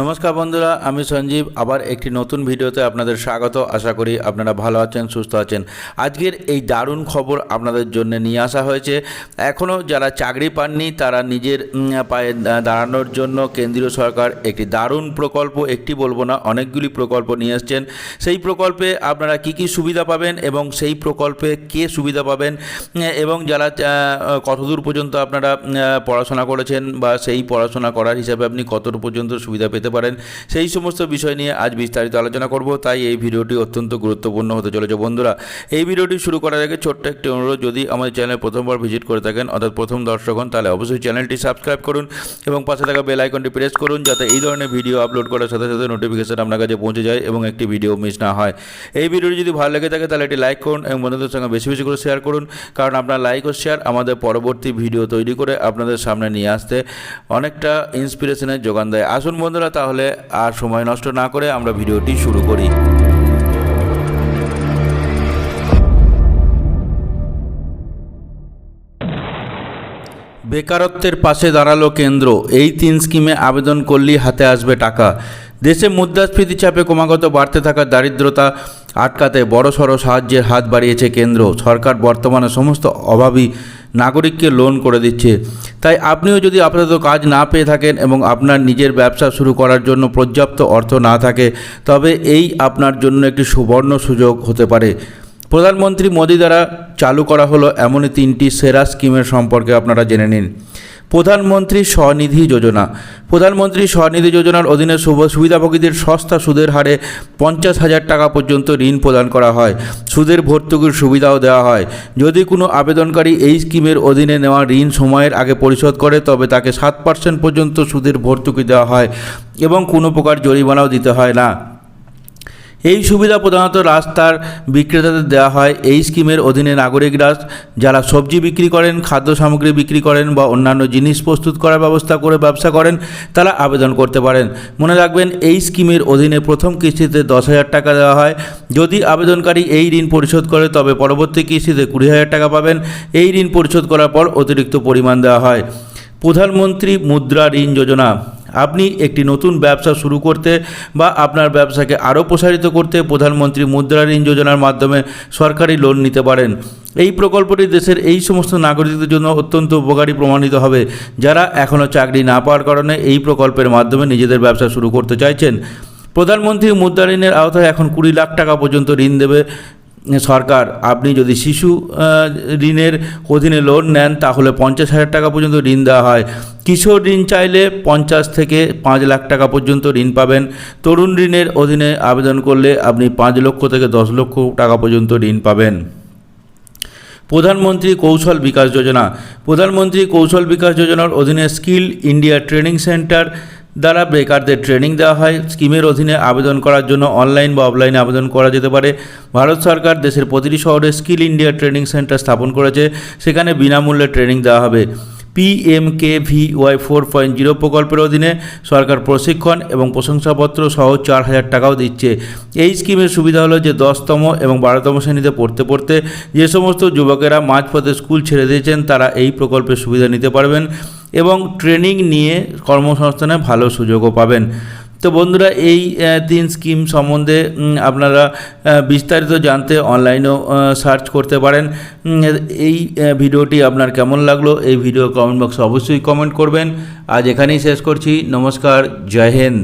নমস্কার বন্ধুরা, আমি সঞ্জীব। আবার একটি নতুন ভিডিওতে আপনাদের স্বাগত। আশা করি আপনারা ভালো আছেন, সুস্থ আছেন। আজকের এই দারুণ খবর আপনাদের জন্য নিয়ে আসা হয়েছে। এখনও যারা চাকরি পাননি, তারা নিজের পায়ে দাঁড়ানোর জন্য কেন্দ্রীয় সরকার একটি দারুণ প্রকল্প, একটি বলব না, অনেকগুলি প্রকল্প নিয়ে এসছেন। সেই প্রকল্পে আপনারা কি কি সুবিধা পাবেন এবং সেই প্রকল্পে কে সুবিধা পাবেন? এবং যারা কতদূর পর্যন্ত আপনারা পড়াশোনা করেছেন বা সেই পড়াশোনা করার হিসাবে আপনি কতদূর পর্যন্ত সুবিধা পেতে পারেন। সেই সমস্ত বিষয় নিয়ে আজ বিস্তারিত আলোচনা করব। তাই এই ভিডিওটি অত্যন্ত গুরুত্বপূর্ণ হতে চলেছে বন্ধুরা। এই ভিডিওটি শুরু করার আগে ছোট্ট একটি অনুরোধ, যদি আমাদের চ্যানেল প্রথমবার ভিজিট করে থাকেন, অর্থাৎ প্রথম দর্শক হন, তাহলে অবশ্যই চ্যানেলটি সাবস্ক্রাইব করুন এবং পাশে থাকা বেল আইকনটি প্রেস করুন, যাতে এই ধরনের ভিডিও আপলোড করার সাথে সাথে নোটিফিকেশন আপনার কাছে পৌঁছে যায় এবং একটি ভিডিও মিস না হয়। এই ভিডিওটি যদি ভালো লেগে থাকে, তাহলে এটি লাইক করুন এবং বন্ধুদের সঙ্গে বেশি বেশি করে শেয়ার করুন। কারণ আপনার লাইক ও শেয়ার আমাদের পরবর্তী ভিডিও তৈরি করে আপনাদের সামনে নিয়ে আসতে অনেকটা ইন্সপিরেশনের যোগান দেয়। আসুন বন্ধুরা তাহলে আর সময় নষ্ট না করে আমরা ভিডিওটি শুরু করি। বেকারত্বের পাশে দাঁড়াল কেন্দ্র। এই তিন স্কিমে আবেদন করলেই হাতে আসবে টাকা। দেশে মুদ্রাস্ফীতি চাপে ক্রমাগত বাড়তে থাকা দারিদ্রতা আটকাতে বড়সড় সাহায্যের হাত বাড়িয়েছে কেন্দ্র। সরকার বর্তমানে সমস্ত অভাবী নাগরিককে লোন করে দিচ্ছে। তাই আপনিও যদি আপাতত কাজ না পেয়ে থাকেন এবং আপনার নিজের ব্যবসা শুরু করার জন্য পর্যাপ্ত অর্থ না থাকে, তবে এই আপনার জন্য একটি সুবর্ণ সুযোগ হতে পারে। প্রধানমন্ত্রী মোদী দ্বারা চালু করা হলো এমনই তিনটি সেরা স্কিমের সম্পর্কে আপনারা জেনে নিন। প্রধানমন্ত্রী স্বনিধি যোজনা। প্রধানমন্ত্রী স্বনিধি যোজনার অধীনে সুব- সুবিধাভোগীদের সস্তা সুদের হারে পঞ্চাশ হাজার টাকা পর্যন্ত ঋণ প্রদান করা হয়। সুদের ভর্তুকির সুবিধাও দেওয়া হয়। যদি কোনো আবেদনকারী এই স্কিমের অধীনে নেওয়া ঋণ সময়ের আগে পরিশোধ করে, তবে তাকে সাত পার্সেন্ট পর্যন্ত সুদের ভর্তুকি দেওয়া হয় এবং কোনো প্রকার জরিমানাও দিতে হয় না। এই সুবিধা প্রধানত রাস্তার বিক্রেতাদের দেওয়া হয়। এই স্কিমের অধীনে নাগরিকরা যারা সবজি বিক্রি করেন, খাদ্য সামগ্রী বিক্রি করেন বা অন্যান্য জিনিস প্রস্তুত করার ব্যবস্থা করে ব্যবসা করেন, তারা আবেদন করতে পারেন। মনে রাখবেন, এই স্কিমের অধীনে প্রথম কিস্তিতে দশ হাজার টাকা দেওয়া হয়। যদি আবেদনকারী এই ঋণ পরিশোধ করে, তবে পরবর্তী কিস্তিতে কুড়ি হাজার টাকা পাবেন। এই ঋণ পরিশোধ করার পর অতিরিক্ত পরিমাণ দেওয়া হয়। প্রধানমন্ত্রী মুদ্রা ঋণ যোজনা। আপনি একটি নতুন ব্যবসা শুরু করতে বা আপনার ব্যবসাকে আরও প্রসারিত করতে প্রধানমন্ত্রী মুদ্রা ঋণ যোজনার মাধ্যমে সরকারি লোন নিতে পারেন। এই প্রকল্পটি দেশের এই সমস্ত নাগরিকদের জন্য অত্যন্ত উপকারী প্রমাণিত হবে। যারা এখনও চাকরি না পাওয়ার কারণে এই প্রকল্পের মাধ্যমে নিজেদের ব্যবসা শুরু করতে চাইছেন। প্রধানমন্ত্রী মুদ্রা ঋণের আওতায় এখন কুড়ি লাখ টাকা পর্যন্ত ঋণ দেবে সরকার, আপনি যদি শিশু ঋণের অধীনে লোন নেন, তাহলে পঞ্চাশ হাজার টাকা পর্যন্ত ঋণ দেওয়া হয়। কিশোর ঋণ চাইলে পঞ্চাশ থেকে পাঁচ লাখ টাকা পর্যন্ত ঋণ পাবেন। তরুণ ঋণের অধীনে আবেদন করলে আপনি পাঁচ লক্ষ থেকে দশ লক্ষ টাকা পর্যন্ত ঋণ পাবেন। প্রধানমন্ত্রী কৌশল বিকাশ যোজনা। প্রধানমন্ত্রী কৌশল বিকাশ যোজনার অধীনে স্কিল ইন্ডিয়া ট্রেনিং সেন্টার দ্বারা বেকারদের ট্রেনিং দেওয়া হয়। স্কিমের অধীনে আবেদন করার জন্য অনলাইন বা অফলাইনে আবেদন করা যেতে পারে। ভারত সরকার দেশের প্রতিটি শহরে স্কিল ইন্ডিয়া ট্রেনিং সেন্টার স্থাপন করেছে। সেখানে বিনামূল্যে ট্রেনিং দেওয়া হবে। পিএমকেভিওয়াই ফোর পয়েন্ট জিরো প্রকল্পের অধীনে সরকার প্রশিক্ষণ এবং প্রশংসাপত্র সহ চার হাজার টাকাও দিচ্ছে। এই স্কিমের সুবিধা হলো যে দশতম এবং বারোতম শ্রেণীতে পড়তে পড়তে যে সমস্ত যুবকেরা মাঝপথে স্কুল ছেড়ে দিয়েছেন, তারা এই প্রকল্পের সুবিধা নিতে পারবেন। এবং ট্রেনিং নিয়ে কর্মসংস্থানে ভালো সুযোগও পাবেন। তো বন্ধুরা, এই তিন স্কিম সম্বন্ধে আপনারা বিস্তারিত জানতে অনলাইনেও সার্চ করতে পারেন। এই ভিডিওটি আপনার কেমন লাগল, এই ভিডিও কমেন্ট বক্সে অবশ্যই কমেন্ট করবেন। আজ এখানেই শেষ করছি। নমস্কার, জয় হিন্দ।